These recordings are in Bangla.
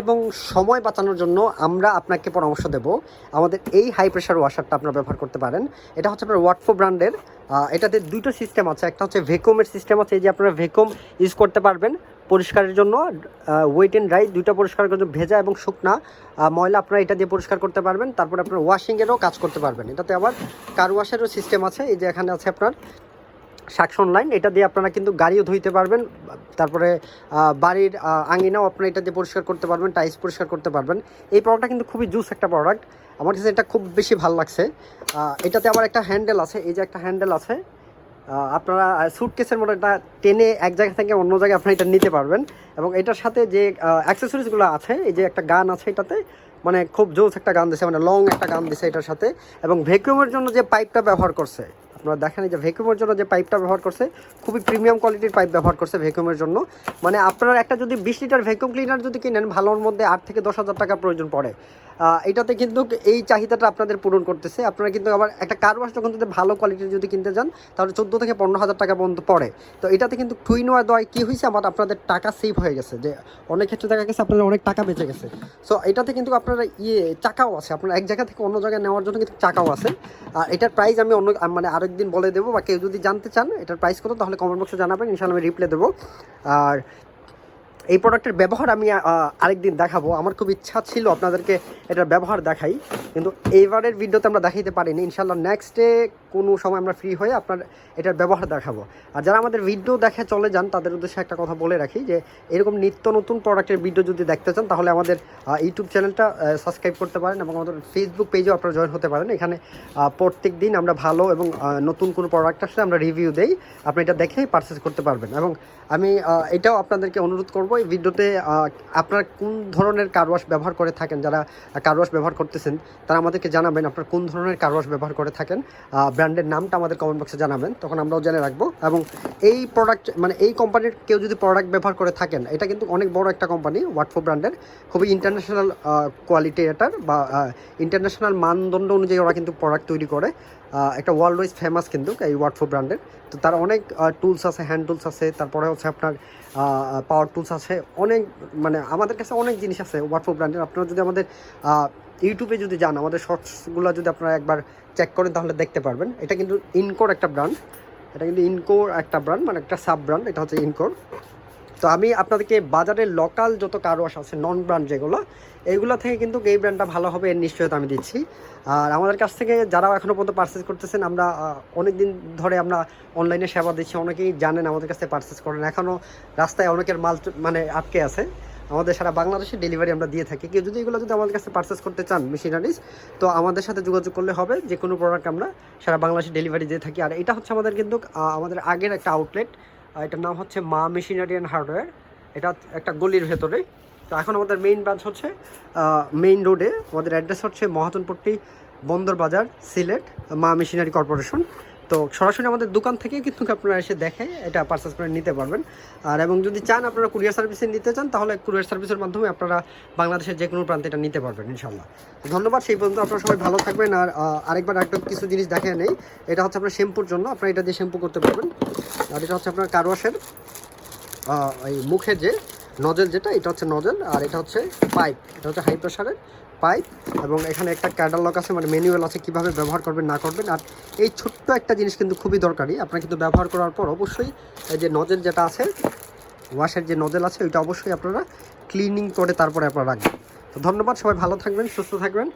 এবং সময় বাঁচানোর জন্য আমরা আপনাকে পরামর্শ দেব। আমাদের এই হাই প্রেশার ওয়াশারটা আপনারা ব্যবহার করতে পারেন। এটা হচ্ছে আপনার ওয়াটফো ব্র্যান্ডের এটাতে দুটো সিস্টেম আছে। একটা হচ্ছে ভেকুমের সিস্টেম আছে। এই যে আপনারা ভেকুম ইউজ করতে পারবেন পরিষ্কারের জন্য। ওয়েট অ্যান্ড ড্রাই দুইটা পরিষ্কার করার জন্য ভেজা এবং শুকনা। ময়লা আপনারা এটা দিয়ে পরিষ্কার করতে পারবেন। তারপরে আপনার ওয়াশিংয়েরও কাজ করতে পারবেন। এটাতে আবার কার ওয়াশেরও সিস্টেম আছে। এই যে এখানে আছে আপনার সাকশন লাইন, এটা দিয়ে আপনারা কিন্তু গাড়িও ধুইতে পারবেন, তারপরে বাড়ির আঙিনাও আপনারা এটা দিয়ে পরিষ্কার করতে পারবেন, টাইলস পরিষ্কার করতে পারবেন। এই প্রোডাক্টটা কিন্তু খুবই জুস একটা প্রোডাক্ট আমার কাছে এটা খুব বেশি ভালো লাগছে। এটাতে আবার একটা হ্যান্ডেল আছে, এই যে একটা হ্যান্ডেল আছে আপনারা সুটকেসের মতো এটা টেনে এক জায়গা থেকে অন্য জায়গায় আপনারা এটা নিতে পারবেন। এবং এটার সাথে যে অ্যাক্সেসরিজগুলো আছে, এই যে একটা গান আছে এটাতে মানে খুব জোস একটা গান দিছে মানে লং একটা গান দিছে এটার সাথে। এবং ভ্যাকুয়ামের জন্য যে পাইপটা ব্যবহার করছে আপনারা দেখেন যে ভ্যাকুয়ামের জন্য যে পাইপটা ব্যবহার করছে, খুবই প্রিমিয়াম কোয়ালিটির পাইপ ব্যবহার করছে ভ্যাকুয়ামের জন্য। মানে আপনারা একটা যদি বিশ লিটার ভ্যাকুয়াম ক্লিনার যদি কিনেন, ভালোর মধ্যে আট থেকে দশ হাজার টাকা প্রয়োজন পড়ে। এটাতে কিন্তু এই চাহিদাটা আপনাদের পূরণ করতেছে। আপনারা কিন্তু আবার একটা কার ওয়াশ যখন যদি ভালো কোয়ালিটির যদি কিনতে যান, তাহলে চোদ্দ থেকে পনেরো হাজার টাকা পর্যন্ত পড়ে। তো এটাতে কিন্তু টুইন ওয়া দেওয়ায় কী হয়েছে? আমার আপনাদের টাকা সেভ হয়ে গেছে। যে অনেক ক্ষেত্রে দেখা গেছে আপনাদের অনেক টাকা বেঁচে গেছে। সো এটাতে কিন্তু আপনারা ইয়ে চাকাও আছে। আপনার এক জায়গা থেকে অন্য জায়গায় নেওয়ার জন্য কিন্তু চাকাও আছে। আর এটার প্রাইস আমি অন্য মানে আরেকদিন বলে দেবো বা কেউ যদি জানতে চান, এটার প্রাইস কত, তাহলে কমেন্ট বক্সে জানাবেন ইনশাল্লাহ আমি রিপ্লাই দেবো। আর এই প্রোডাক্টের ব্যবহার আমি আরেকদিন দেখাবো। আমার খুব ইচ্ছা ছিল আপনাদেরকে এটার ব্যবহার দেখাই, কিন্তু এইবারের ভিডিওতে আমরা দেখাইতে পারিনি। ইনশাল্লাহ নেক্সট কোনো সময় আমরা ফ্রি হয়ে আপনার এটার ব্যবহার দেখাবো। আর যারা আমাদের ভিডিও দেখে চলে যান, তাদের উদ্দেশ্যে একটা কথা বলে রাখি যে, এরকম নিত্য নতুন প্রোডাক্টের ভিডিও যদি দেখতে চান, তাহলে আমাদের ইউটিউব চ্যানেলটা সাবস্ক্রাইব করতে পারেন এবং আমাদের ফেসবুক পেজেও আপনারা জয়েন হতে পারেন। এখানে প্রত্যেক দিন আমরা ভালো এবং নতুন কোনো প্রোডাক্ট আসলে আমরা রিভিউ দেই। আপনি এটা দেখেই পারচেস করতে পারবেন। এবং আমি এটাও আপনাদেরকে অনুরোধ করব এই ভিডিওতে আপনারা কোন ধরনের কার ওয়াশ ব্যবহার করে থাকেন, যারা কার ওয়াশ ব্যবহার করতেছেন, তারা আমাদেরকে জানাবেন আপনার কোন ধরনের কার ওয়াশ ব্যবহার করে থাকেন ব্র্যান্ডের নামটা আমাদের কমেন্ট বক্সে জানাবেন, তখন আমরাও জেনে রাখব। এবং এই প্রোডাক্ট মানে এই কোম্পানির কেউ যদি প্রোডাক্ট ব্যবহার করে থাকেন, এটা কিন্তু অনেক বড় একটা কোম্পানি ওয়াটফো ব্র্যান্ডের খুবই ইন্টারন্যাশনাল কোয়ালিটি এটার বা ইন্টারন্যাশনাল মানদণ্ড অনুযায়ী ওরা কিন্তু প্রোডাক্ট তৈরি করে। একটা ওয়ার্ল্ড ওয়াইজ ফেমাস কিন্তু, এই ওয়াটফো ব্র্যান্ডের তো তার অনেক টুলস আছে হ্যান্ড টুলস আছে, তারপরে হচ্ছে আপনার পাওয়ার টুলস আছে। অনেক মানে আমাদের কাছে অনেক জিনিস আছে ওয়াটফো ব্র্যান্ডের আপনারা যদি আমাদের ইউটিউবে যদি যান, আমাদের শর্টসগুলো যদি আপনারা একবার চেক করেন, তাহলে দেখতে পারবেন। এটা কিন্তু ইনকোর একটা ব্র্যান্ড এটা কিন্তু ইনকোর একটা ব্র্যান্ড মানে একটা সাব ব্র্যান্ড এটা হচ্ছে ইনকোর তো আমি আপনাদেরকে বাজারের লোকাল যত কার ওয়াশ আছে নন ব্র্যান্ড যেগুলো এইগুলো থেকে কিন্তু এই ব্র্যান্ডটা ভালো হবে এর নিশ্চয়তা আমি দিচ্ছি। আর আমাদের কাছ থেকে যারা এখনও পর্যন্ত পারচেস করতেছেন, আমরা অনেক দিন ধরে আমরা অনলাইনে সেবা দিচ্ছি। অনেকেই জানেন আমাদের কাছে পারচেস করেন। এখনও রাস্তায় অনেকের মাল মানে আটকে আছে। আমাদের সারা বাংলাদেশে ডেলিভারি আমরা দিয়ে থাকি। কেউ যদি এগুলো যদি আমাদের কাছে পারচেস করতে চান মেশিনারিজ তো আমাদের সাথে যোগাযোগ করলে হবে। যে কোনো প্রোডাক্ট আমরা সারা বাংলাদেশে ডেলিভারি দিয়ে থাকি। আর এটা হচ্ছে আমাদের কিন্তু আমাদের আগের একটা আউটলেট এটার নাম হচ্ছে মা মেশিনারি অ্যান্ড হার্ডওয়্যার। এটা একটা গলির ভেতরে। তো এখন আমাদের মেইন ব্রাঞ্চ হচ্ছে মেইন রোডে আমাদের অ্যাড্রেস হচ্ছে মহাতনপট্টি বন্দর বাজার, সিলেট, মা মেশিনারি কর্পোরেশন। তো সরাসরি আমাদের দোকান থেকেই কিন্তু আপনারা এসে দেখে এটা পারচেস করে নিতে পারবেন। আর এবং যদি চান আপনারা কুরিয়ার সার্ভিসে নিতে চান, তাহলে কুরিয়ার সার্ভিসের মাধ্যমে আপনারা বাংলাদেশের যে কোনো প্রান্তে এটা নিতে পারবেন ইনশাল্লাহ ধন্যবাদ, সেই পর্যন্ত আপনারা সবাই ভালো থাকবেন। আর আরেকবার একটা কিছু জিনিস দেখে নেই। এটা হচ্ছে আপনার শ্যাম্পুর জন্য, আপনারা এটা দিয়ে শ্যাম্পু করতে পারবেন। আর এটা হচ্ছে আপনার কারওয়াশের এই মুখের যে নজেল যেটা, এটা হচ্ছে নজেল। আর এটা হচ্ছে পাইপ, এটা হচ্ছে হাই প্রেশারের পাইপ এবং এখানে একটা ক্যাটালগ আছে মানে ম্যানুয়াল আছে, কীভাবে ব্যবহার করবেন, না করবেন। আর এই ছোট্ট একটা জিনিস কিন্তু খুবই দরকারি। আপনার কিন্তু ব্যবহার করার পর অবশ্যই এই যে নজেল যেটা আছে ওয়াশের যে নজেল আছে, ওইটা অবশ্যই আপনারা ক্লিনিং করে তারপরে আপনারা রাখবেন। তো ধন্যবাদ, সবাই ভালো থাকবেন, সুস্থ থাকবেন।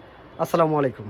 আসসালামু আলাইকুম।